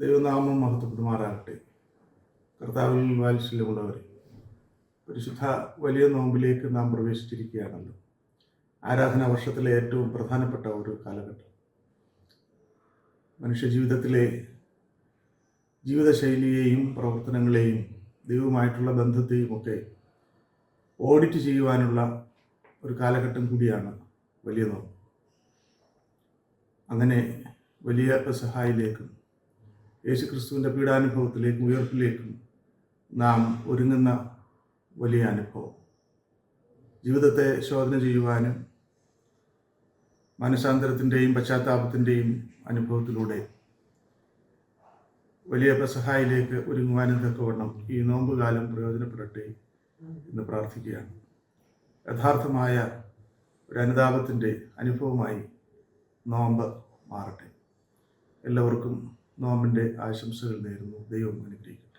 ദൈവനാമം മഹത്വപ്പെടുമാറാകട്ടെ. കർത്താവിൽ വാത്സല്യമുള്ളവരെ പരിശുദ്ധ വലിയ നോമ്പിലേക്ക് നാം പ്രവേശിച്ചിരിക്കുകയാണല്ലോ. ആരാധന വർഷത്തിലെ ഏറ്റവും പ്രധാനപ്പെട്ട ഒരു കാലഘട്ടം. മനുഷ്യജീവിതത്തിലെ ജീവിതശൈലിയെയും പ്രവർത്തനങ്ങളെയും ദൈവമായിട്ടുള്ള ബന്ധത്തെയും ഒക്കെ ഓഡിറ്റ് ചെയ്യുവാനുള്ള ഒരു കാലഘട്ടം കൂടിയാണ് വലിയ നോമ്പ്. അങ്ങനെ വലിയ പെസഹായിലേക്കും യേശുക്രിസ്തുവിന്റെ പീഡാനുഭവത്തിലേക്കും ഉയർപ്പിലേക്കും നാം ഒരുങ്ങുന്ന വലിയ അനുഭവം. ജീവിതത്തെ ശോധന ചെയ്യുവാനും മനസാന്തരത്തിന്റെയും പശ്ചാത്താപത്തിന്റെയും അനുഭവത്തിലൂടെ വലിയ പ്രസഹായിലേക്ക് ഒരുങ്ങുവാനും തക്കവണ്ണം ഈ നോമ്പുകാലം പ്രയോജനപ്പെടട്ടെ എന്ന് പ്രാർത്ഥിക്കുകയാണ്. യഥാർത്ഥമായ ഒരു അനുതാപത്തിന്റെ അനുഭവമായി നോമ്പ് മാറട്ടെ. എല്ലാവർക്കും നോമ്പിന്റെ ആശംസകൾ നേരുന്നു. ദൈവം അനുഗ്രഹിക്കട്ടെ.